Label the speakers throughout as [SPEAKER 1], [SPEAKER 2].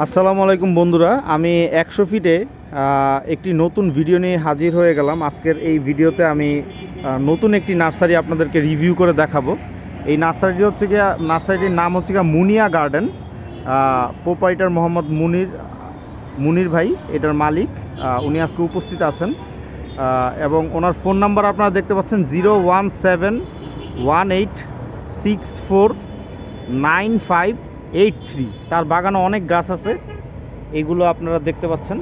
[SPEAKER 1] আসসালামু আলাইকুম বন্ধুরা, আমি একশো ফিটে একটি নতুন ভিডিও নিয়ে হাজির হয়ে গেলাম। আজকের এই ভিডিওতে আমি নতুন একটি নার্সারি আপনাদেরকে রিভিউ করে দেখাবো। এই নার্সারিটি হচ্ছে গিয়া, নার্সারিটির নাম হচ্ছে গিয়া মুনিয়া গার্ডেন। প্রোপাইটার মোহাম্মদ মুনির মুনির ভাই, এটার মালিক উনি আজকে উপস্থিত আছেন। এবং ওনার ফোন নাম্বার আপনারা দেখতে পাচ্ছেন zero one seven one eight six four nine five eight three. তার বাগানে অনেক গাছ আছে। এগুলো আপনারা দেখতে পাচ্ছেন।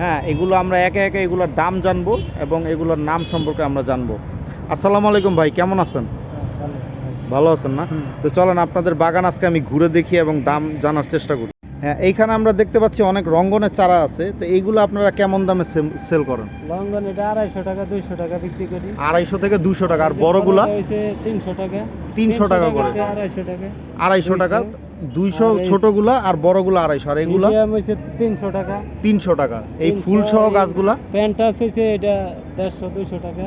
[SPEAKER 1] হ্যাঁ এগুলো আমরা একে একে এগুলোর দাম জানব এবং এগুলোর নাম সম্পর্কে আমরা জানব। আসসালামু আলাইকুম ভাই কেমন আছেন? ভালো আছেন না? তো চলেন আপনাদের বাগান আজকে আমি ঘুরে দেখি এবং দাম জানার চেষ্টা করি। হ্যাঁ এইখানে আমরা দেখতে পাচ্ছি অনেক রঙ্গনের চারা আছে। তো এইগুলো আপনারা কেমন দামে সেল করেন?
[SPEAKER 2] লঙ্ঘন এটা আড়াইশো টাকা দুইশো টাকা বিক্রি করি।
[SPEAKER 1] আড়াইশো থেকে দুশো টাকা। আর বড়গুলা?
[SPEAKER 2] তিনশো টাকা।
[SPEAKER 1] তিনশো টাকা করে।
[SPEAKER 2] আড়াইশো টাকা।
[SPEAKER 1] আড়াইশো টাকা। দুইশো ছোটগুলা আর বড়গুলা আড়াইশো। আর এগুলা
[SPEAKER 2] তিনশো টাকা।
[SPEAKER 1] তিনশো টাকা। এই ফুল সহ গাছগুলা?
[SPEAKER 2] প্যান্টাস হয়েছে এটা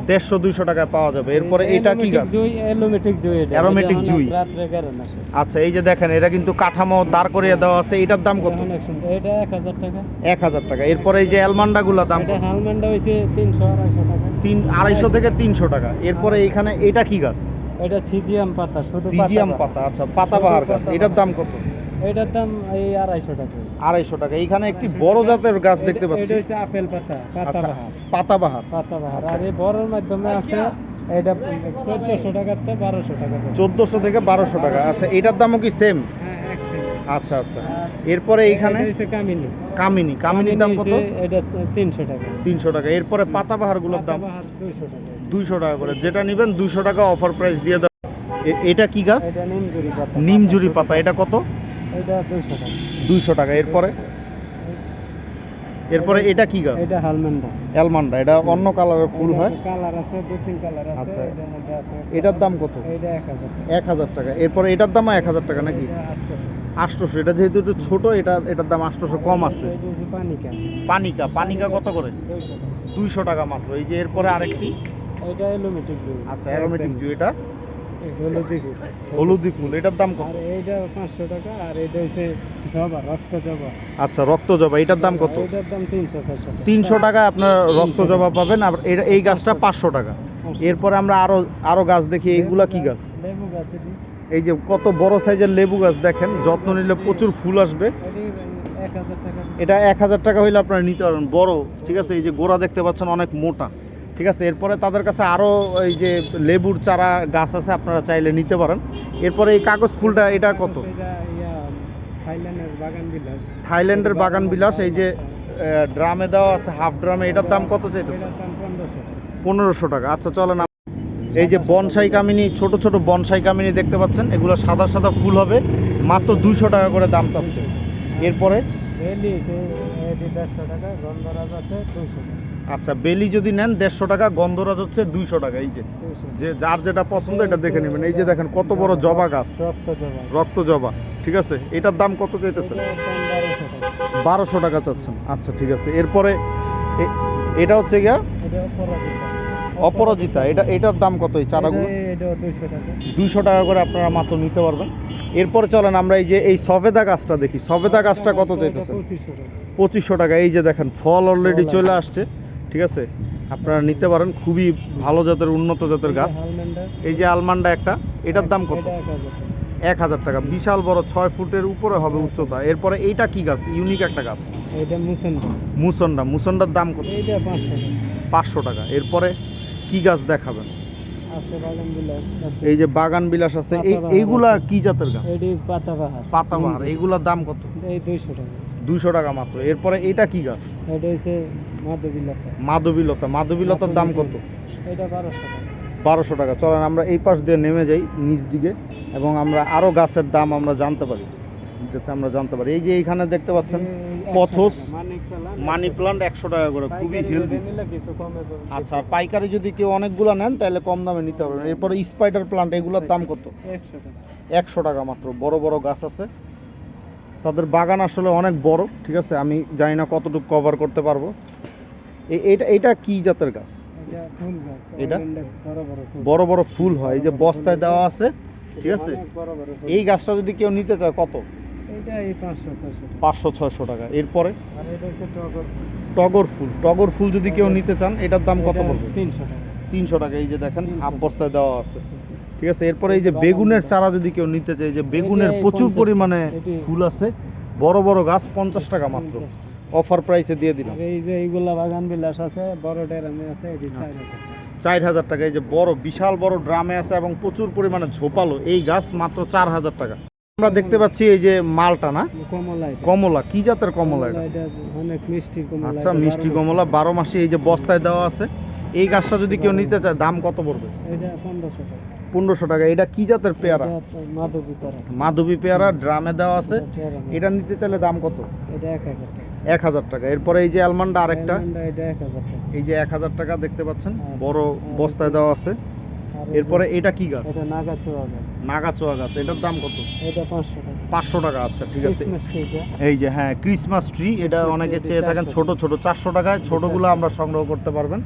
[SPEAKER 2] দেড়শো দুইশো টাকা।
[SPEAKER 1] পাওয়া যাবে। এরপরে এটা কি গাছ?
[SPEAKER 2] জুই।
[SPEAKER 1] আচ্ছা এই যে দেখেন এটা কিন্তু কাঠামো দাঁড় করিয়ে দেওয়া আছে। এটার দাম কত?
[SPEAKER 2] এখন একশো- এটা এক হাজার টাকা।
[SPEAKER 1] এরপরে এই যে অ্যালমান্ডা গুলা দাম তিন আড়াইশো থেকে তিনশো টাকা। এরপরে এখানে এটা কি গাছ?
[SPEAKER 2] এটা সিজিয়াম পাতা
[SPEAKER 1] সিজিয়াম
[SPEAKER 2] পাতা।
[SPEAKER 1] পাতা। আচ্ছা পাতাবাহার গাছ। এটার দাম কত?
[SPEAKER 2] এটার দাম এই আড়াইশো টাকা।
[SPEAKER 1] আড়াইশো টাকা। এখানে একটি বড় জাতের গাছ দেখতে পাচ্ছি।
[SPEAKER 2] এটা হচ্ছে আপেল পাতা পাতা
[SPEAKER 1] আচ্ছা
[SPEAKER 2] বাহার।
[SPEAKER 1] পাতাবাহার।
[SPEAKER 2] পাতা বাহার। আর এই বড়র মাধ্যমে আছে এটা চোদ্দশো টাকার থেকে বারোশো টাকা।
[SPEAKER 1] চোদ্দোশো থেকে বারোশো টাকা। আচ্ছা এটার দামও কি সেম
[SPEAKER 2] হ্যাঁ।
[SPEAKER 1] আচ্ছা আচ্ছা। এরপরে এইখানে?
[SPEAKER 2] কামিনী।
[SPEAKER 1] কামিনী। কামিনীর দাম কত?
[SPEAKER 2] এটা তিনশো টাকা।
[SPEAKER 1] তিনশো টাকা। এরপরে পাতাবাহারগুলোর দাম
[SPEAKER 2] দুইশো টাকা।
[SPEAKER 1] দুইশো টাকা করে। যেটা নেবেন দুইশো টাকা অফার প্রাইস দিয়ে দাও এ- এটা কি গাছ?
[SPEAKER 2] এটা নিমজুরি পাতা।
[SPEAKER 1] নিমজুরি পাতা। এটা কত?
[SPEAKER 2] এটা দুইশো টাকা।
[SPEAKER 1] দুইশো টাকা। এরপরে? এরপরে এটা কি গাছ?
[SPEAKER 2] এটা হালমেন্ডা।
[SPEAKER 1] অ্যালমান্ডা এটা অন্য কালারের ফুল হয়?
[SPEAKER 2] কালার আছে দুই তিন কালার আছে
[SPEAKER 1] আচ্ছা।
[SPEAKER 2] এটার
[SPEAKER 1] দাম কত?
[SPEAKER 2] এটা এক হাজার টাকা।
[SPEAKER 1] এক হাজার টাকা। এরপরে এটার দাম এক হাজার টাকা নাকি?
[SPEAKER 2] আটশোশো।
[SPEAKER 1] এটা যেহেতু একটু ছোট এটা এটার দাম আটশোশো কম আছে।
[SPEAKER 2] পানিকা।
[SPEAKER 1] পানিকা। পানিকা কত করে?
[SPEAKER 2] দুইশো টাকা।
[SPEAKER 1] মাত্র। এই যে এরপরে আরেকটি?
[SPEAKER 2] এটা এলোমেটিক জুই
[SPEAKER 1] আচ্ছা অ্যারোমেটিক জু এটা?
[SPEAKER 2] হলুদি ফুল
[SPEAKER 1] এটার দাম কত?
[SPEAKER 2] এইটা পাঁচশো টাকা আর এটা হচ্ছে জবা রক্ত জবা।
[SPEAKER 1] আচ্ছা রক্ত জবা এটার দাম কত?
[SPEAKER 2] এটার দাম তিনশো চারশো টাকা।
[SPEAKER 1] তিনশো টাকা আপনার রক্ত জবা পাবেন আর এই গাছটা পাঁচশো টাকা। এরপরে আমরা আরও আরও গাছ দেখি এইগুলা কি গাছ
[SPEAKER 2] লেবু গাছ
[SPEAKER 1] এই যে কত বড় সাইজের লেবু গাছ দেখেন যত্ন নিলে প্রচুর ফুল আসবে।
[SPEAKER 2] এটি এক হাজার টাকা
[SPEAKER 1] হইলে আপনারা নিতে পারবেন বড় ঠিক আছে? এই যে গোড়া দেখতে পাচ্ছেন অনেক মোটা। ঠিক আছে এরপরে তাদের কাছে আরও এই যে লেবুর চারা গাছ আছে আপনারা চাইলে নিতে পারেন এরপরে এই কাগজ ফুলটা এটা কত
[SPEAKER 2] থাইল্যান্ডের বাগান বিলাস
[SPEAKER 1] এই যে ড্রামে দেওয়া আছে হাফ ড্রামে এটার দাম কত চাইতেছে
[SPEAKER 2] পনেরোশো টাকা
[SPEAKER 1] আচ্ছা চলেন আপ- এই যে বনসাই কামিনী ছোট ছোট বনসাই কামিনী দেখতে পাচ্ছেন এগুলো সাদা সাদা ফুল হবে মাত্র দুইশো টাকা করে দাম চাচ্ছে এরপরে
[SPEAKER 2] দেড়শো টাকা গন্ধরাজ আছে দুইশো টাকা
[SPEAKER 1] আচ্ছা বেলি যদি নেন দেড়শো টাকা গন্ধরাজ হচ্ছে দুইশো টাকা এই যে। যে যার যেটা পছন্দ এটা দেখে নেবেন। এই যে দেখেন কত বড় জবা গাছ।
[SPEAKER 2] রক্ত জবা
[SPEAKER 1] ঠিক আছে? এটার দাম কত চাইতেছেন?
[SPEAKER 2] বারোশো টাকা।
[SPEAKER 1] চাচ্ছেন। আচ্ছা ঠিক আছে। এরপরে এটা হচ্ছে গিয়া?
[SPEAKER 2] অপরাজিতা।
[SPEAKER 1] এটা এটার দাম কত এই চারাগুলো?
[SPEAKER 2] দুইশো টাকা।
[SPEAKER 1] করে আপনারা মাত্র নিতে পারবেন। এরপরে চলেন আমরা এই যে এই সবেদা গাছটা দেখি। সবেদা গাছটা কত চাইতেছে
[SPEAKER 2] পঁচিশশো টাকা।
[SPEAKER 1] এই যে দেখেন ফল অলরেডি চলে আসছে। ঠিক আছে? আপনারা নিতে পারেন খুবই ভালো জাতের উন্নত জাতের গাছ। এই যে আলমান্ডা একটা এটার দাম কত?
[SPEAKER 2] এক হাজার টাকা।
[SPEAKER 1] বিশাল বড় ছয় ফুটের উপরে হবে উচ্চতা। এরপরে এইটা কি গাছ? ইউনিক একটা গাছ।
[SPEAKER 2] এটা মুসেন্ডা।
[SPEAKER 1] মুসন্ডা। মুসন্ডার দাম কত?
[SPEAKER 2] পাঁচশো টাকা।
[SPEAKER 1] এরপরে কি গাছ দেখাবেন। এই যে বাগান বিলাস আছে এই এইগুলা কি জাতের গাছ?
[SPEAKER 2] পাতাবাহার
[SPEAKER 1] পাতাবাহার এইগুলার দাম কত?
[SPEAKER 2] দুইশো টাকা।
[SPEAKER 1] দুইশো টাকা মাত্র। এরপরে এটা কি গাছ?
[SPEAKER 2] এটা হচ্ছে মাধবীলতা।
[SPEAKER 1] মাধবীলতা। মাধবীলতার দাম কত?
[SPEAKER 2] এটা বারোশো টাকা।
[SPEAKER 1] বারোশো টাকা। চলেন আমরা এই পাশ দিয়ে নেমে যাই নিচ দিকে এবং আমরা আরও গাছের দাম আমরা জানতে পারি। যাতে আমরা জানতে পারি। এই যে এইখানে দেখতে পাচ্ছেন পথস, মানি প্লান্ট একশো টাকা। করে। খুবই হেলদি। আচ্ছা পাইকারি যদি কেউ অনেকগুলো নেন তাহলে কম দামে নিতে পারবেন। এরপরে স্পাইডার প্লান্ট এগুলোর দাম কত?
[SPEAKER 2] একশো টাকা
[SPEAKER 1] মাত্র। বড় বড় গাছ আছে। তাদের বাগান আসলে অনেক বড় ঠিক আছে? আমি জানি না কতটুকু কভার করতে পারব। এটা এটা কি জাতের গাছ?
[SPEAKER 2] এটা ফুল গাছ
[SPEAKER 1] এটা?
[SPEAKER 2] বড় বড় ফুল।
[SPEAKER 1] হয় এই যে বস্তায় দেওয়া আছে ঠিক আছে? এই গাছটা যদি কেউ নিতে চায় কত?
[SPEAKER 2] এটা এই পাঁচশো ছয়শো টাকা।
[SPEAKER 1] এরপরে?
[SPEAKER 2] আর এটা হচ্ছে টগর
[SPEAKER 1] টগর ফুল। টগর ফুল যদি কেউ নিতে চান এটার দাম কত পড়বে?
[SPEAKER 2] তিনশো টাকা।
[SPEAKER 1] তিনশো টাকা এই যে দেখেন হাফ বস্তায় দেওয়া আছে। ঠিক আছে? এরপরে এই যে বেগুনের চারা যদি কেউ নিতে চায় যে বেগুনের প্রচুর পরিমাণে ফুল আছে। বড় বড় গাছ পঞ্চাশ টাকা মাত্র। অফার প্রাইসে দিয়ে দিলাম।
[SPEAKER 2] এই যে এইগুলা বাগান বিলাস আছে বড় ডেরামে আছে
[SPEAKER 1] আচ্ছা।
[SPEAKER 2] চার হাজার টাকা।
[SPEAKER 1] এই যে বড় বিশাল বড় ড্রামে আছে এবং প্রচুর পরিমাণে ঝোপালো। এই গাছ মাত্র চার হাজার টাকা। আমরা দেখতে পাচ্ছি এই যে মালটা না?
[SPEAKER 2] কমলা
[SPEAKER 1] কমলা কি জাতের কমলা এটা?
[SPEAKER 2] অনেক মিষ্টি কমলা
[SPEAKER 1] আচ্ছা মিষ্টি কমলা বারো মাসে এই যে বস্তায় দেওয়া আছে। এই গাছটা যদি কেউ নিতে চায় দাম কত পড়বে?
[SPEAKER 2] এটা পনেরোশো টাকা।
[SPEAKER 1] পনেরোশো টাকা। এটা কি জাতের পেয়ারা?
[SPEAKER 2] মাধবী
[SPEAKER 1] পেয়ারা। ড্রামে দেওয়া আছে।
[SPEAKER 2] এটা
[SPEAKER 1] নিতে চাইলে দাম কত?
[SPEAKER 2] এটা এক হাজার টাকা।
[SPEAKER 1] এক হাজার টাকা। এরপরে এই যে অ্যালমন্ডা আরেকটা। এই যে এক হাজার টাকা দেখতে পাচ্ছেন বড় বস্তায় দেওয়া আছে। এরপরে এটা কি গাছ?
[SPEAKER 2] এটা নাগাচোয়া গাছ।
[SPEAKER 1] নাগাচোয়া গাছ। এটার দাম কত?
[SPEAKER 2] এটা পাঁচশো টাকা।
[SPEAKER 1] টাকা আচ্ছা ঠিক আছে। এই যে হ্যাঁ ক্রিসমাস ট্রি এটা অনেকে চেয়ে থাকেন
[SPEAKER 2] 400
[SPEAKER 1] ছোট ছোট চারশো টাকায়। ছোটগুলো আমরা সংগ্রহ করতে পারবেন।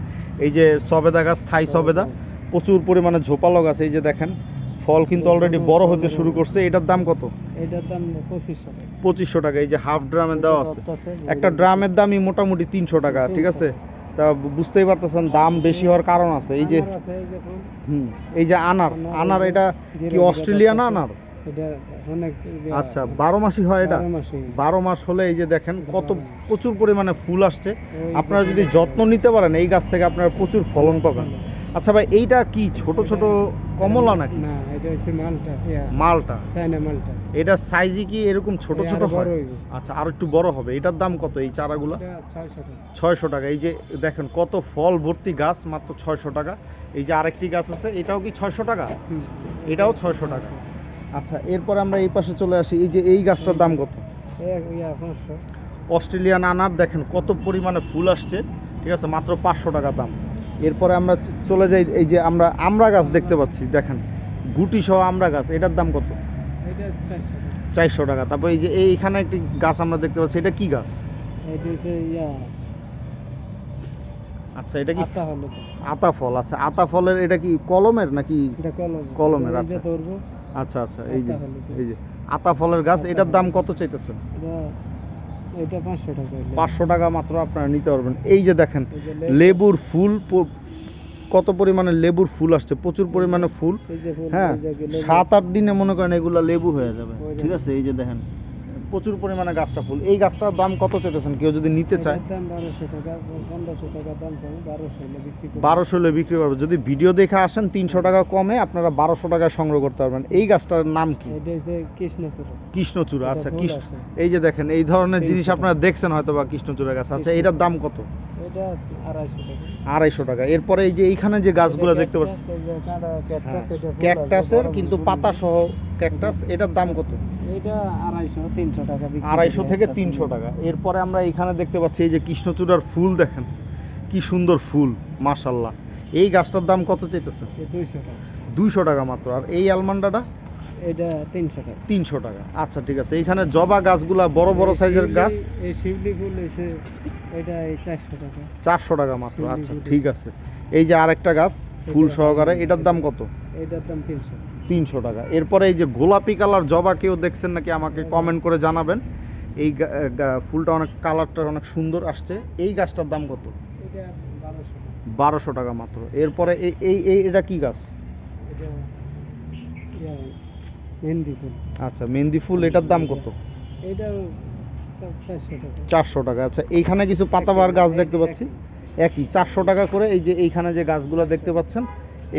[SPEAKER 1] এই যে সবেদা গাছ থাই সবেদা। প্রচুর পরিমাণে ঝোপালো গাছ এই যে দেখেন ফল কিন্তু অলরেডি বড় হতে শুরু করছে। এটার দাম কত?
[SPEAKER 2] এটার দাম পঁচিশশো টাকা।
[SPEAKER 1] পঁচিশশো টাকা এই যে হাফ ড্রামে দেওয়া আছে। একটা ড্রামের দামই মোটামুটি তিনশো টাকা ঠিক আছে? তা বুঝতেই পারতেছেন দাম বেশি হওয়ার কারণ আছে। এই যে হুম এই যে আনার
[SPEAKER 2] আনার
[SPEAKER 1] এটা কি অস্ট্রেলিয়ান আনার? আচ্ছা বারো মাসই হয় এটা?
[SPEAKER 2] বারো মাস
[SPEAKER 1] হলে এই যে দেখেন কত প্রচুর পরিমাণে ফুল আসছে। আপনারা যদি যত্ন নিতে পারেন এই গাছ থেকে আপনারা প্রচুর ফলন পাবেন। আচ্ছা ভাই এইটা কি ছোট ছোট কমলা নাকি?
[SPEAKER 2] না এটা হচ্ছে মালটা
[SPEAKER 1] মালটা?
[SPEAKER 2] চায়না মালটা।
[SPEAKER 1] এটা সাইজে কি এরকম ছোট ছোট হয়? আচ্ছা আর একটু বড় হবে। এটার দাম কত এই চারাগুলো?
[SPEAKER 2] ছয়শো টাকা।
[SPEAKER 1] এই যে দেখেন কত ফল ভর্তি গাছ মাত্র ছয়শো টাকা। এই যে আরেকটি গাছ আছে এটাও কি ছয়শো টাকা। এটাও ছয়শো টাকা। আচ্ছা এরপর আমরা এই পাশে চলে আসি। এই যে এই গাছটার দাম কত? অস্ট্রেলিয়ান আনার দেখেন কত পরিমাণে ফুল আসছে। ঠিক আছে মাত্র পাঁচশো টাকা দাম। এরপরে আমরা চলে যাই এই যে আমরা আমড়া গাছ দেখতে পাচ্ছি দেখেন। গুটি সহ আমড়া গাছ এটার দাম কত?
[SPEAKER 2] চারশো টাকা।
[SPEAKER 1] তারপর এই যে এইখানে একটি গাছ আমরা দেখতে পাচ্ছি এটা কি গাছ? আচ্ছা এটা কি।
[SPEAKER 2] আতা
[SPEAKER 1] ফল আচ্ছা আতা ফলের এটা কি কলমের নাকি কলমের, আচ্ছা। আচ্ছা আচ্ছা এই যে এই যে। আতা ফলের গাছ এটার দাম কত চাইতেছেন?
[SPEAKER 2] এটা পাঁচশো টাকা
[SPEAKER 1] টাকা মাত্র আপনারা নিতে পারবেন। এই যে দেখেন লেবুর ফুল। কত পরিমাণে লেবুর ফুল আসছে? প্রচুর পরিমাণে ফুল। হ্যাঁ। সাত আট দিনে মনে করেন এগুলা লেবু হয়ে যাবে। ঠিক আছে এই যে দেখেন। প্রচুর পরিমাণে গাছটা ফুল। এই গাছটার দাম কত চাইতেছেন? কেউ যদি নিতে চায়।
[SPEAKER 2] বারোশো হলে বিক্রি
[SPEAKER 1] করবে। যদি ভিডিও দেখে আসেন তিনশো টাকা কমে আপনারা বারোশো টাকায় সংগ্রহ করতে পারবেন। এই গাছটার নাম কি?
[SPEAKER 2] কৃষ্ণচূড়া।
[SPEAKER 1] কৃষ্ণচূড়া আচ্ছা কৃষ্ণ এই যে দেখেন এই ধরনের জিনিস আপনারা দেখছেন হয়তো বা কৃষ্ণচূড়া গাছ। আচ্ছা এটার দাম কত?
[SPEAKER 2] এটা আড়াইশো টাকা।
[SPEAKER 1] আড়াইশো টাকা। এরপরে এই যে এইখানে যে গাছগুলো দেখতে পাচ্ছি। ক্যাকটাসের কিন্তু পাতা সহ ক্যাকটাস এটার দাম কত?
[SPEAKER 2] এটা আড়াইশো
[SPEAKER 1] থেকে তিনশো টাকা। এরপরে আমরা এখানে দেখতে পাচ্ছি এই যে কৃষ্ণচূড়ার ফুল দেখেন কি সুন্দর ফুল মাশাল্লাহ এই গাছটার দাম কত চাইতেছে
[SPEAKER 2] দুইশো টাকা।
[SPEAKER 1] মাত্র। আর এই আলমান্ডাটা
[SPEAKER 2] এটা তিনশো টাকা।
[SPEAKER 1] তিনশো টাকা। আচ্ছা ঠিক আছে। এইখানে জবা গাছগুলা বড় বড় সাইজের গাছ?
[SPEAKER 2] এই শিউলি ফুল এসে এটা চারশো টাকা।
[SPEAKER 1] চারশো টাকা মাত্র। আচ্ছা ঠিক আছে। এই যে আরেকটা গাছ ফুল সহকারে এটার দাম কত?
[SPEAKER 2] এটার দাম তিনশো।
[SPEAKER 1] তিনশো টাকা। এরপরে এই যে গোলাপি কালার জবা কেউ দেখছেন নাকি আমাকে কমেন্ট করে জানাবেন। এই ফুলটা অনেক কালারটা অনেক সুন্দর আসছে। এই গাছটার দাম কত?
[SPEAKER 2] এটা বারোশো টাকা।
[SPEAKER 1] মাত্র। এরপরে এই এই এটা কি গাছ?
[SPEAKER 2] এটা মেহেন্দি ফুল।
[SPEAKER 1] আচ্ছা মেহেন্দি ফুল এটার দাম কত?
[SPEAKER 2] এটা চারশো টাকা।
[SPEAKER 1] আচ্ছা এইখানে কিছু পাতাবাহার গাছ দেখতে পাচ্ছি? একই চারশো টাকা করে এই যে এইখানে যে গাছগুলো দেখতে পাচ্ছেন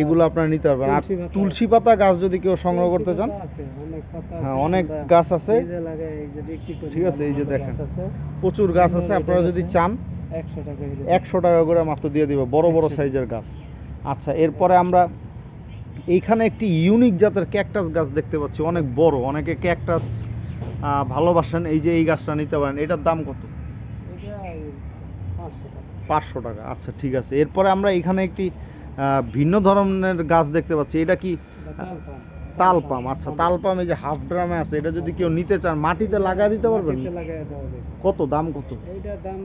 [SPEAKER 1] এইগুলো আপনারা নিতে পারবেন। আর
[SPEAKER 2] তুলসী পাতা।
[SPEAKER 1] গাছ যদি কেউ সংগ্রহ করতে চান হ্যাঁ অনেক গাছ আছে। ঠিক আছে, এই যে দেখেন। প্রচুর গাছ আছে আপনারা যদি চান
[SPEAKER 2] একশো টাকা
[SPEAKER 1] করে। মাত্র দিয়ে দিবে বড় বড় সাইজের গাছ। আচ্ছা এরপরে আমরা এইখানে একটি ইউনিক জাতের ক্যাকটাস গাছ দেখতে পাচ্ছি, অনেক বড়, অনেকে ক্যাকটাস ভালোবাসেন, এই যে এই গাছটা নিতে পারেন। এটার দাম কত?
[SPEAKER 2] পাঁচশো টাকা।
[SPEAKER 1] আচ্ছা ঠিক আছে। এরপরে আমরা এখানে একটি ভিন্ন ধরনের গাছ দেখতে পাচ্ছি। এটা কি?
[SPEAKER 2] তাল পাম।
[SPEAKER 1] আচ্ছা তাল পাম এই যে হাফ ড্রামে আছে এটা যদি কেউ নিতে চান মাটিতে লাগা দিতে পারবেন। কত দাম কত?
[SPEAKER 2] এইটার দাম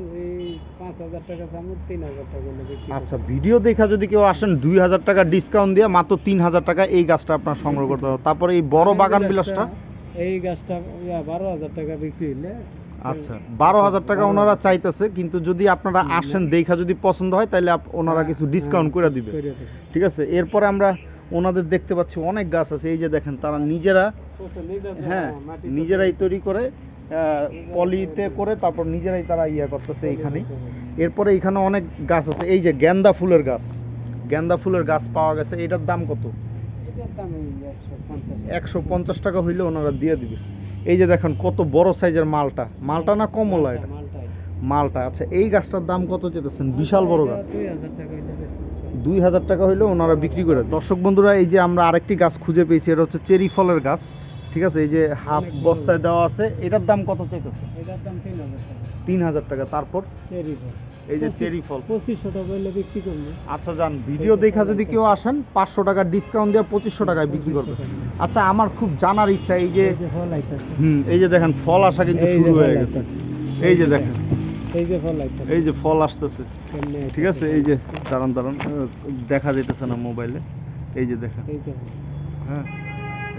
[SPEAKER 2] পাঁচ হাজার টাকা তিন হাজার টাকা হলে বিক্রি করি।
[SPEAKER 1] আচ্ছা ভিডিও দেখা যদি কেউ আসেন দুই হাজার টাকা ডিসকাউন্ট দিয়ে মাত্র তিন হাজার টাকা এই গাছটা আপনার সংগ্রহ করতে হবে তারপরে এই বড় বাগান বিলাসটা?
[SPEAKER 2] এই গাছটা বারো হাজার টাকা বিক্রি হইলে।
[SPEAKER 1] আচ্ছা বারো হাজার টাকা ওনারা চাইতেছে কিন্তু যদি আপনারা আসেন দেখা যদি পছন্দ হয় তাহলে ওনারা কিছু ডিসকাউন্ট করে দিবে ঠিক আছে? এরপরে আমরা ওনাদের দেখতে পাচ্ছি অনেক গাছ আছে এই যে দেখেন তারা নিজেরা হ্যাঁ নিজেরাই তৈরি করে পলিতে করে তারপর নিজেরাই তারা ইয়া করতেছে এইখানে। এরপরে এখানে অনেক গাছ আছে এই যে গেন্দা ফুলের গাছ। গেন্দা ফুলের গাছ পাওয়া গেছে এটার দাম কত?
[SPEAKER 2] দাম একশো পঞ্চাশ।
[SPEAKER 1] টাকা হইলে ওনারা দিয়ে দিবে। এই যে দেখেন কত বড় সাইজের মালটা। মালটা না কমলা এটা। মালটা। আচ্ছা এই গাছটার দাম কত চেতেছেন বিশাল বড় গাছ।
[SPEAKER 2] দুই হাজার টাকা হইলে
[SPEAKER 1] ওনারা বিক্রি করে। দর্শক বন্ধুরা এই যে আমরা আরেকটি গাছ খুঁজে পেয়েছি এটা হচ্ছে চেরি ফলের গাছ। ঠিক আছে এই যে হাফ বস্তায় দেওয়া আছে। এটার দাম কত চাইতেছে
[SPEAKER 2] তিন হাজার টাকা।
[SPEAKER 1] তারপর? এই যে চেরি ফল।
[SPEAKER 2] পঁচিশশো টাকা হইলে বিক্রি করব।
[SPEAKER 1] আচ্ছা যান ভিডিও দেখা যদি কেউ আসেন পাঁচশো টাকা ডিসকাউন্ট দিয়ে পঁচিশশো টাকায় বিক্রি করবে। আচ্ছা আমার খুব জানার ইচ্ছা এই যে
[SPEAKER 2] এই যে
[SPEAKER 1] হুম এই যে দেখেন ফল আসা কিন্তু শুরু হয়ে গেছে। এই যে দেখেন।
[SPEAKER 2] এই যে ফল
[SPEAKER 1] এই যে ফল আসতেছে। ঠিক আছে এই যে দাঁড়ান দাঁড়ান দেখা যাইতেছে না মোবাইলে। এই যে দেখেন হ্যাঁ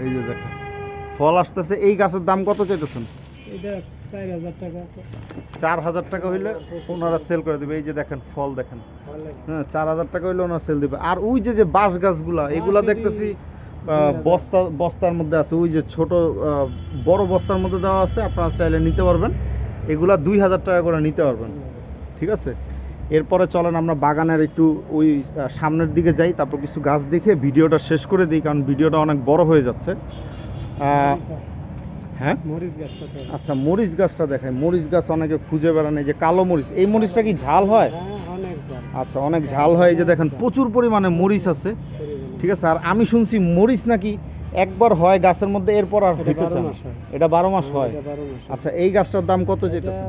[SPEAKER 1] এই যে দেখেন ফল আসতেছে এই গাছের দাম কত চাইতেছেন?
[SPEAKER 2] চার হাজার টাকা
[SPEAKER 1] হইলে ওনারা সেল করে দেবে। এই যে দেখেন ফল দেখেন। হ্যাঁ চার হাজার টাকা হইলে ওনারা সেল দিবে। আর ওই যে যে বাঁশ গাছগুলা এগুলা দেখতেছি। বস্তা বস্তার মধ্যে আছে। ওই যে ছোট বড় বস্তার মধ্যে দেওয়া আছে। আপনারা চাইলে নিতে পারবেন। এগুলা দুই হাজার টাকা করে নিতে পারবেন। ঠিক আছে? এরপরে চলেন আমরা বাগানের একটু ওই সামনের দিকে যাই তারপর কিছু গাছ দেখে ভিডিওটা শেষ করে দিই কারণ ভিডিওটা অনেক বড় হয়ে যাচ্ছে। হ্যাঁ?
[SPEAKER 2] মরিচ গাছটা
[SPEAKER 1] আচ্ছা মরিচ গাছটা দেখায় মরিচ গাছ অনেকে খুঁজে বেড়ান এই যে কালো মরিচ এই মরিচটা কি ঝাল হয়?
[SPEAKER 2] হ্যাঁ
[SPEAKER 1] আচ্ছা অনেক ঝাল হয় এই যে দেখেন প্রচুর পরিমাণে মরিচ আছে। ঠিক আছে? আর আমি শুনছি মরিচ নাকি একবার হয় গাছের মধ্যে এরপর আর হইতে চায় না।
[SPEAKER 2] হয়।
[SPEAKER 1] এটা বারো মাস হয়। আচ্ছা এই গাছটার দাম কত যেতেছে?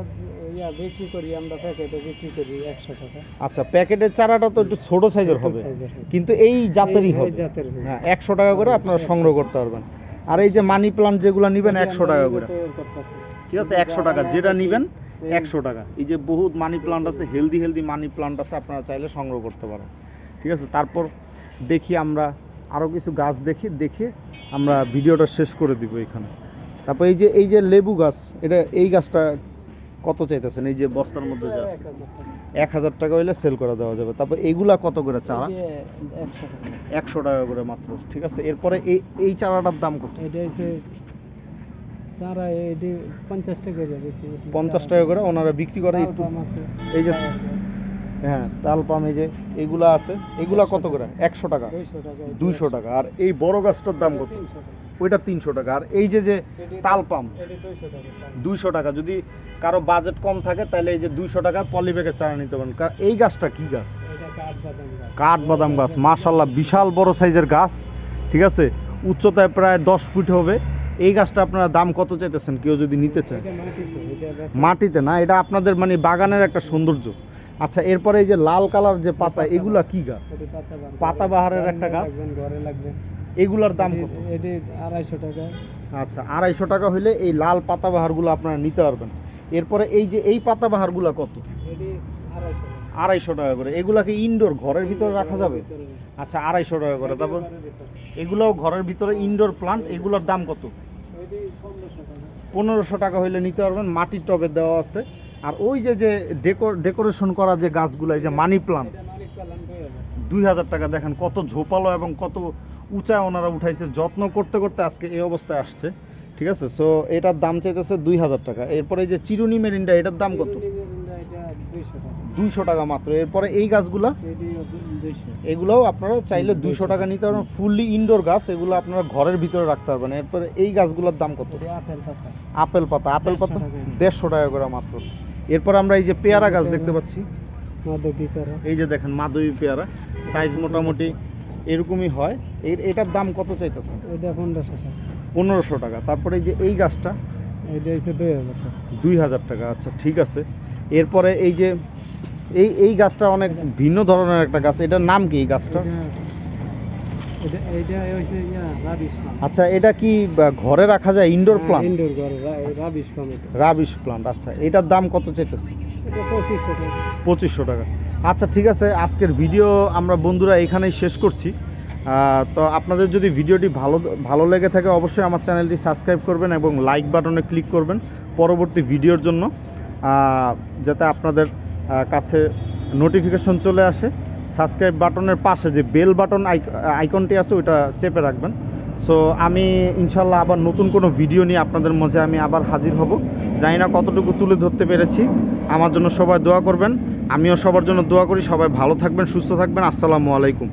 [SPEAKER 2] ইয়া বিক্রি করি আমরা প্যাকেটে বিক্রি করি একশো টাকা।
[SPEAKER 1] আচ্ছা প্যাকেটের চারাটা তো একটু ছোট সাইজের হবে। কিন্তু এই জাতেরই হবে। হ্যাঁ একশো টাকা করে আপনারা সংগ্রহ করতে পারবেন। আর এই যে মানি প্লান্ট যেগুলো নিবেন একশো টাকা করে। ঠিক আছে একশো টাকা। যেটা নিবেন একশো টাকা। এই যে বহুত মানি প্লান্ট আছে হেলদি হেলদি মানি প্লান্ট আছে আপনারা চাইলে সংগ্রহ করতে পারেন। ঠিক আছে তারপর দেখি আমরা আরও কিছু গাছ দেখি দেখে আমরা ভিডিওটা শেষ করে দিব এখানে। তারপর এই যে এই যে লেবু গাছ এটা এই গাছটা কত চাইতেছেন? এই যে বস্তার মধ্যে যে
[SPEAKER 2] এক
[SPEAKER 1] আছে।
[SPEAKER 2] হাজার টাকা।
[SPEAKER 1] এক হাজার টাকা হইলে সেল করে দেওয়া যাবে। তারপর এইগুলা কত করে চারা?
[SPEAKER 2] একশো টাকা।
[SPEAKER 1] করে মাত্র ঠিক আছে? এরপরে এই এই চারাটার দাম কত?
[SPEAKER 2] এটা হচ্ছে চারা এটি পঞ্চাশ টাকা করে
[SPEAKER 1] পঞ্চাশ টাকা করে ওনারা বিক্রি করে একটু। এই যে হ্যাঁ তাল পাম এই যে এগুলা আছে এগুলা কত করে? একশো টাকা।
[SPEAKER 2] দুইশো টাকা
[SPEAKER 1] আর এই বড় গাছটার দাম কত? ওইটা তিনশো টাকা। আর এই যে যে
[SPEAKER 2] এটি
[SPEAKER 1] তাল পাম
[SPEAKER 2] দুইশো টাকা
[SPEAKER 1] যদি কারও বাজেট কম থাকে তাহলে এই যে দুইশো টাকা পলিব্যাগের চারা নিতে পারেন। কারণ এই গাছটা কি গাছ?
[SPEAKER 2] কাঠবাদাম গাছ।
[SPEAKER 1] কাঠ বাদাম গাছ। মাশাল্লাহ বিশাল বড় সাইজের গাছ। ঠিক আছে? উচ্চতায় প্রায় দশ ফুট হবে। এই গাছটা আপনারা দাম কত চাইতেছেন? কেউ যদি নিতে চায়।
[SPEAKER 2] মাটিতে
[SPEAKER 1] না এটা আপনাদের মানে বাগানের একটা সৌন্দর্য। আচ্ছা এরপরে এই যে লাল কালার যে পাতা এগুলা কি গাছ?
[SPEAKER 2] পাতাবাহার।
[SPEAKER 1] পাতাবাহারের একটা গাছ?
[SPEAKER 2] ঘরে লাগবেন।
[SPEAKER 1] এগুলার দাম কত?
[SPEAKER 2] এটি- আড়াইশো টাকা।
[SPEAKER 1] আচ্ছা আড়াইশো টাকা হইলে এই লাল পাতা পাতাবাহারগুলো আপনারা নিতে পারবেন। এরপরে এই যে এই পাতা পাতাবাহারগুলো কত?
[SPEAKER 2] আড়াইশো টাকা।
[SPEAKER 1] করে। এগুলাকে ইনডোর ঘরের ভিতরে রাখা যাবে? আচ্ছা আড়াইশো টাকা করে। তারপর এগুলোও ঘরের ভিতরে ইনডোর প্লান্ট এগুলোর দাম কত?
[SPEAKER 2] এটি পনেরোশো টাকা।
[SPEAKER 1] পনেরোশো টাকা হইলে নিতে পারবেন। মাটির টবে দেওয়া আছে। আর ওই যে যে ডেকোর ডেকোরেশন করা যে গাছগুলো এই যে মানি প্লান্ট
[SPEAKER 2] দুই হাজার
[SPEAKER 1] টাকা দেখেন কত ঝোপালো এবং কত উঁচায় ওনারা উঠাইছে যত্ন করতে করতে আজকে এই অবস্থায় আসছে ঠিক আছে? সো এটার দাম চাইতেছে দুই হাজার টাকা। এরপরে যে চিরুনি মেরিন্ডা এটার দাম কত?
[SPEAKER 2] দুইশো টাকা
[SPEAKER 1] মাত্র। এরপরে এই গাছগুলা এগুলোও আপনারা চাইলে দুইশো টাকা নিতে পারবেন। ফুললি ইনডোর গাছ এগুলো আপনারা ঘরের ভিতরে রাখতে পারবেন। এরপরে এই গাছগুলোর দাম কত?
[SPEAKER 2] আপেল পাতা।
[SPEAKER 1] আপেল পাতা আপেল পাতা
[SPEAKER 2] দেড়শো টাকা
[SPEAKER 1] করে মাত্র। এরপর আমরা এই যে পেয়ারা গাছ দেখতে পাচ্ছি।
[SPEAKER 2] মাদকি করা
[SPEAKER 1] এই যে দেখেন মাধবী পেয়ারা। সাইজ মোটামুটি এরকমই হয়। এর এটার দাম কত চাইতেছেন?
[SPEAKER 2] এটা পনেরোশো টাকা।
[SPEAKER 1] পনেরোশো টাকা। তারপরে এই যে এই গাছটা
[SPEAKER 2] এটা হচ্ছে দুই হাজার টাকা।
[SPEAKER 1] দুই হাজার টাকা। আচ্ছা ঠিক আছে। এরপরে এই যে এই এই গাছটা অনেক ভিন্ন ধরনের একটা গাছ। এটার নাম কি এই গাছটা
[SPEAKER 2] এটা এটা হচ্ছে ইয়া রাবিশ পাম
[SPEAKER 1] আচ্ছা এটা কি ঘরে রাখা যায় ইনডোর প্লান্ট
[SPEAKER 2] ইনডোর ঘরে রাবিশ পাম এটা।
[SPEAKER 1] রাবিশ প্লান্ট আচ্ছা। এটার দাম কত চাইতেছে?
[SPEAKER 2] পঁচিশশো টাকা।
[SPEAKER 1] আচ্ছা ঠিক আছে আজকের ভিডিও আমরা বন্ধুরা এখানেই শেষ করছি। তো আপনাদের যদি ভিডিওটি ভালো ভালো লেগে থাকে অবশ্যই আমার চ্যানেলটি সাবস্ক্রাইব করবেন এবং লাইক বাটনে ক্লিক করবেন পরবর্তী ভিডিওর জন্য। যাতে আপনাদের কাছে নোটিফিকেশন চলে আসে। সাবস্ক্রাইব বাটনের পাশে যে বেল বাটন আইকনটি আছে, ওইটা চেপে রাখবেন। সো আমি ইনশাল্লাহ আবার নতুন কোনো ভিডিও নিয়ে আপনাদের মাঝে আমি আবার হাজির হব। জানি না কতটুকু তুলে ধরতে পেরেছি। আমার জন্য সবাই দোয়া করবেন। আমিও সবার জন্য দোয়া করি। সবাই ভালো থাকবেন, সুস্থ থাকবেন। আসসালামু আলাইকুম।